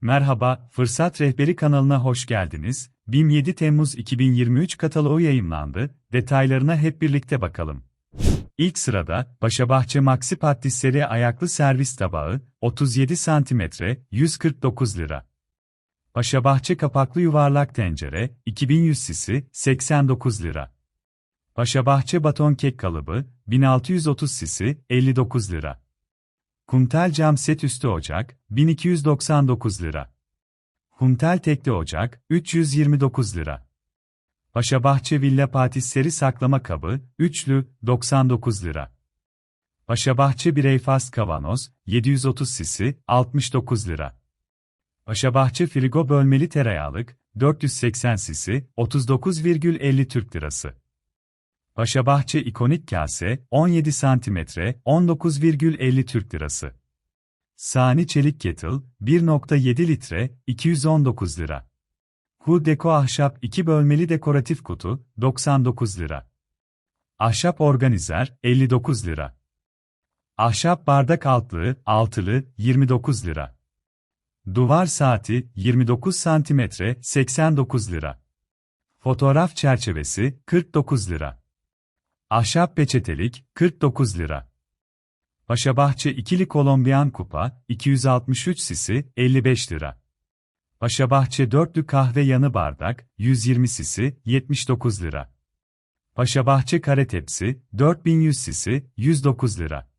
Merhaba, Fırsat Rehberi kanalına hoş geldiniz. BİM 7 Temmuz 2023 kataloğu yayımlandı. Detaylarına hep birlikte bakalım. İlk sırada, Paşabahçe Maxi Patisserie ayaklı servis tabağı, 37 cm, 149 lira. Paşabahçe kapaklı yuvarlak tencere, 2100 cc, 89 lira. Paşabahçe baton kek kalıbı, 1630 cc, 59 lira. Kuntel cam set üstü ocak, 1299 lira. Kuntel tekli ocak, 329 lira. Paşabahçe Villa Patisseri saklama kabı, üçlü, 99 lira. Paşabahçe Bireyfast kavanoz, 730 cc, 69 lira. Paşabahçe Frigo bölmeli tereyağlık, 480 cc, 39,50 Türk lirası. Paşabahçe ikonik kase, 17 cm, 19,50 Türk lirası. Sani çelik kettle, 1.7 litre, 219 lira. Hu Deko ahşap 2 bölmeli dekoratif kutu, 99 lira. Ahşap organizer, 59 lira. Ahşap bardak altlığı, altılı, 29 lira. Duvar saati, 29 cm, 89 lira. Fotoğraf çerçevesi, 49 lira. Ahşap peçetelik, 49 lira. Paşabahçe ikili Kolombiyan kupa, 263 cc, 55 lira. Paşabahçe dörtlü kahve yanı bardak, 120 cc, 79 lira. Paşabahçe kare tepsi, 4100 cc, 109 lira.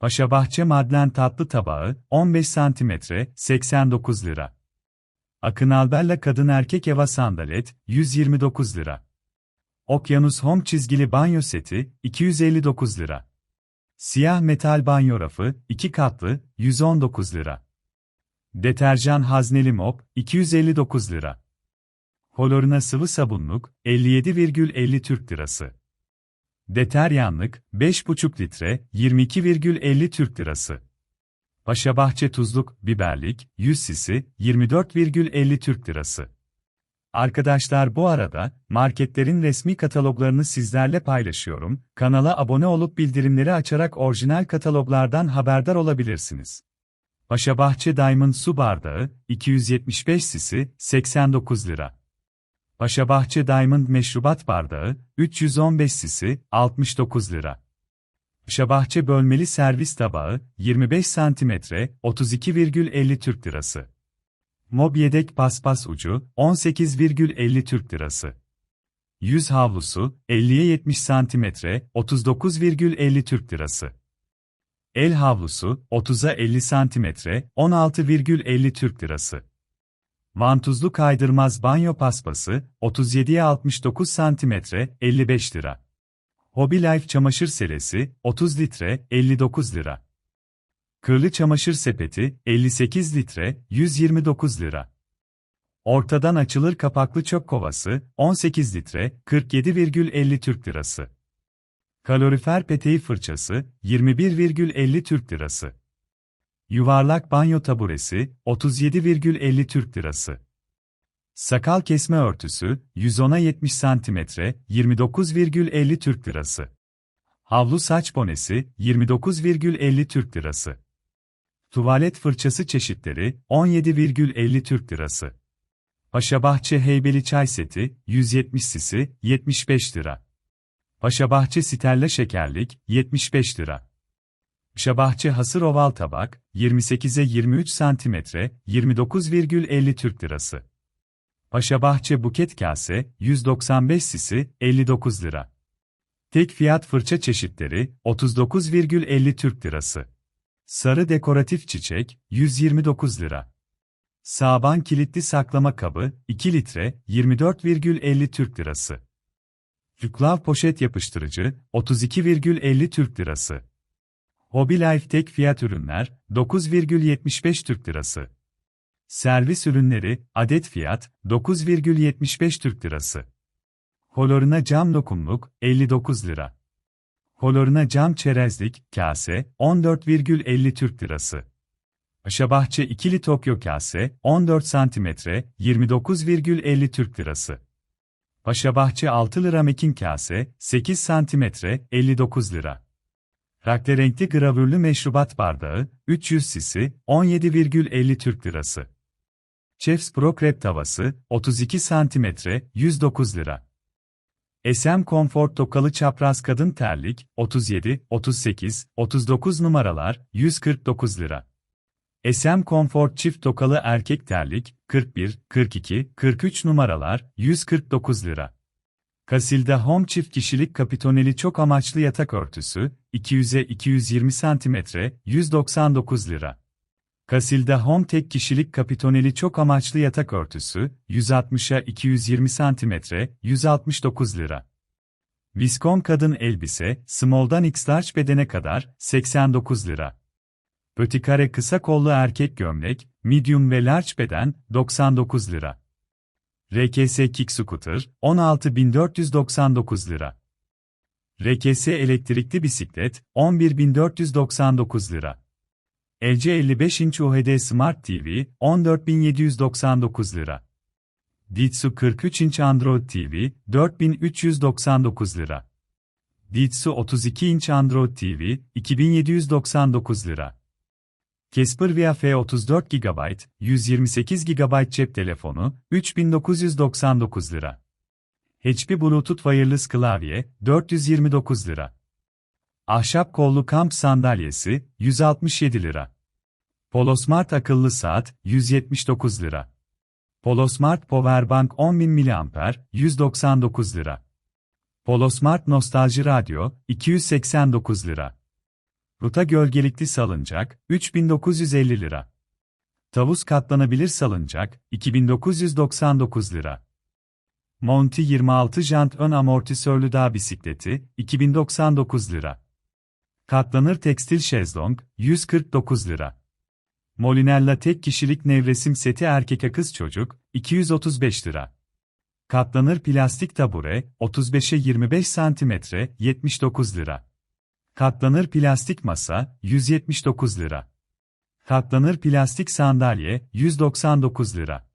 Paşabahçe madlen tatlı tabağı, 15 cm, 89 lira. Akın Albella kadın erkek eva sandalet, 129 lira. Okyanus Home çizgili banyo seti, 259 lira. Siyah metal banyo rafı, 2 katlı, 119 lira. Deterjan hazneli mop, 259 lira. Koloruna sıvı sabunluk, 57,50 Türk lirası. Deteryanlık, 5,5 litre, 22,50 Türk lirası. Paşabahçe tuzluk, biberlik, 100 cc, 24,50 Türk lirası. Arkadaşlar bu arada, marketlerin resmi kataloglarını sizlerle paylaşıyorum, kanala abone olup bildirimleri açarak orijinal kataloglardan haberdar olabilirsiniz. Paşabahçe Diamond su bardağı, 275 cc, 89 lira. Paşabahçe Diamond meşrubat bardağı, 315 cc, 69 lira. Paşabahçe bölmeli servis tabağı, 25 cm, 32,50 Türk lirası. Mob yedek paspas ucu, 18,50 Türk lirası. Yüz havlusu, 50'ye 70 cm, 39,50 Türk lirası. El havlusu, 30'a 50 cm, 16,50 Türk lirası. Vantuzlu kaydırmaz banyo paspası, 37'ye 69 cm, 55 lira. Hobby Life çamaşır serisi, 30 litre, 59 lira. Kırlı çamaşır sepeti, 58 litre, 129 lira. Ortadan açılır kapaklı çöp kovası, 18 litre, 47,50 Türk lirası. Kalorifer peteği fırçası, 21,50 Türk lirası. Yuvarlak banyo taburesi, 37,50 Türk lirası. Sakal kesme örtüsü, 110'a 70 cm, 29,50 Türk lirası. Havlu saç bonesi, 29,50 Türk lirası. Tuvalet fırçası çeşitleri, 17,50 Türk lirası. Paşabahçe Heybeli çay seti, 170 cc, 75 lira. Paşabahçe Stella şekerlik, 75 lira. Paşabahçe hasır oval tabak, 28'e 23 cm, 29,50 Türk lirası. Paşabahçe buket kase, 195 cc, 59 lira. Tek fiyat fırça çeşitleri, 39,50 Türk lirası. Sarı dekoratif çiçek, 129 lira. Saban kilitli saklama kabı, 2 litre, 24,50 Türk lirası. Yüklav poşet yapıştırıcı, 32,50 Türk lirası. Hobby Life tek fiyat ürünler, 9,75 Türk lirası. Servis ürünleri, adet fiyat, 9,75 Türk lirası. Koloruna cam dokumluk, 59 lira. Koloruna cam çerezlik, kase, 14,50 Türk lirası. Paşabahçe ikili Tokyo kase, 14 cm, 29,50 Türk lirası. Paşabahçe 6 lira mekin kase, 8 cm, 59 lira. Rakle renkli gravürlü meşrubat bardağı, 300 cc, 17,50 Türk lirası. Chefs Pro krep tavası, 32 cm, 109 lira. SM Comfort tokalı çapraz kadın terlik, 37, 38, 39 numaralar, 149 lira. SM Comfort çift tokalı erkek terlik, 41, 42, 43 numaralar, 149 lira. Casilda Home çift kişilik kapitoneli çok amaçlı yatak örtüsü, 200'e 220 cm, 199 lira. Casilda Home tek kişilik kapitoneli çok amaçlı yatak örtüsü, 160'a 220 cm, 169 lira. Viscom kadın elbise, small'dan x large bedene kadar, 89 lira. Pötikare kısa kollu erkek gömlek, medium ve large beden, 99 lira. RKS Kick Scooter, 16.499 lira. RKS elektrikli bisiklet, 11.499 lira. LG 55 inç UHD Smart TV, 14.799 lira. Ditsu 43 inç Android TV, 4399 lira. Ditsu 32 inç Android TV, 2799 lira. Casper Via F34 GB, 128 GB cep telefonu, 3999 lira. HP Bluetooth Wireless klavye, 429 lira. Ahşap kollu kamp sandalyesi, 167 lira. Polosmart akıllı saat, 179 lira. Polosmart Powerbank 10.000 mAh, 199 lira. Polosmart Nostalji Radyo, 289 lira. Ruta gölgelikli salıncak, 3950 lira. Tavus katlanabilir salıncak, 2999 lira. Monty 26 jant ön amortisörlü dağ bisikleti, 2099 lira. Katlanır tekstil şezlong, 149 lira. Molinella tek kişilik nevresim seti erkek kız çocuk, 235 lira. Katlanır plastik tabure, 35'e 25 cm, 79 lira. Katlanır plastik masa, 179 lira. Katlanır plastik sandalye, 199 lira.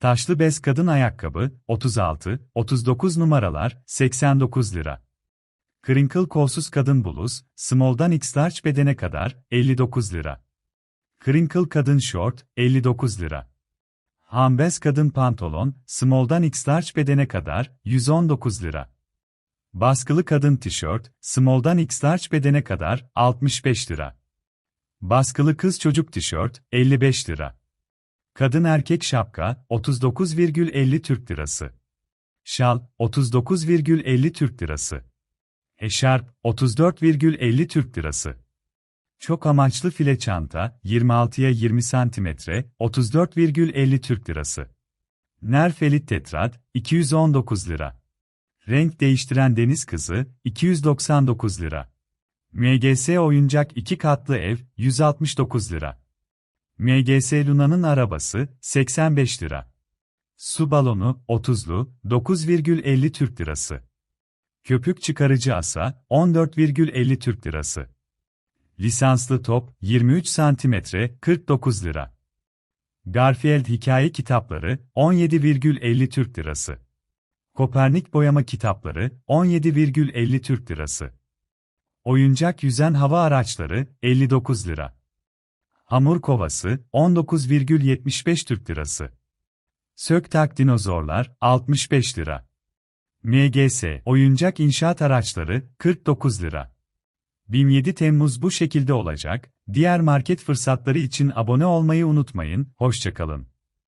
Taşlı bez kadın ayakkabı, 36, 39 numaralar, 89 lira. Crinkle kolsuz kadın bluz, small'dan x large bedene kadar, 59 lira. Crinkle kadın short, 59 lira. Hambes kadın pantolon, small'dan x large bedene kadar, 119 lira. Baskılı kadın tişört, small'dan x large bedene kadar, 65 lira. Baskılı kız çocuk tişört, 55 lira. Kadın erkek şapka, 39,50 Türk lirası. Şal, 39,50 Türk lirası. Eşarp, 34,50 Türk lirası. Çok amaçlı file çanta, 26'ya 20 cm, 34,50 Türk lirası. Nerfelit tetrat, 219 lira. Renk değiştiren deniz kızı, 299 lira. MGS oyuncak 2 katlı ev, 169 lira. MGS Luna'nın arabası, 85 lira. Su balonu, 30'lu, 9,50 Türk lirası. Köpük çıkarıcı asa, 14,50 Türk lirası. Lisanslı top, 23 cm, 49 lira. Garfield hikaye kitapları, 17,50 Türk lirası. Kopernik boyama kitapları, 17,50 Türk lirası. Oyuncak yüzen hava araçları, 59 lira. Hamur kovası, 19,75 Türk lirası. Söktak dinozorlar, 65 lira. MGS, oyuncak inşaat araçları, 49 lira. 27 Temmuz bu şekilde olacak. Diğer market fırsatları için abone olmayı unutmayın. Hoşçakalın.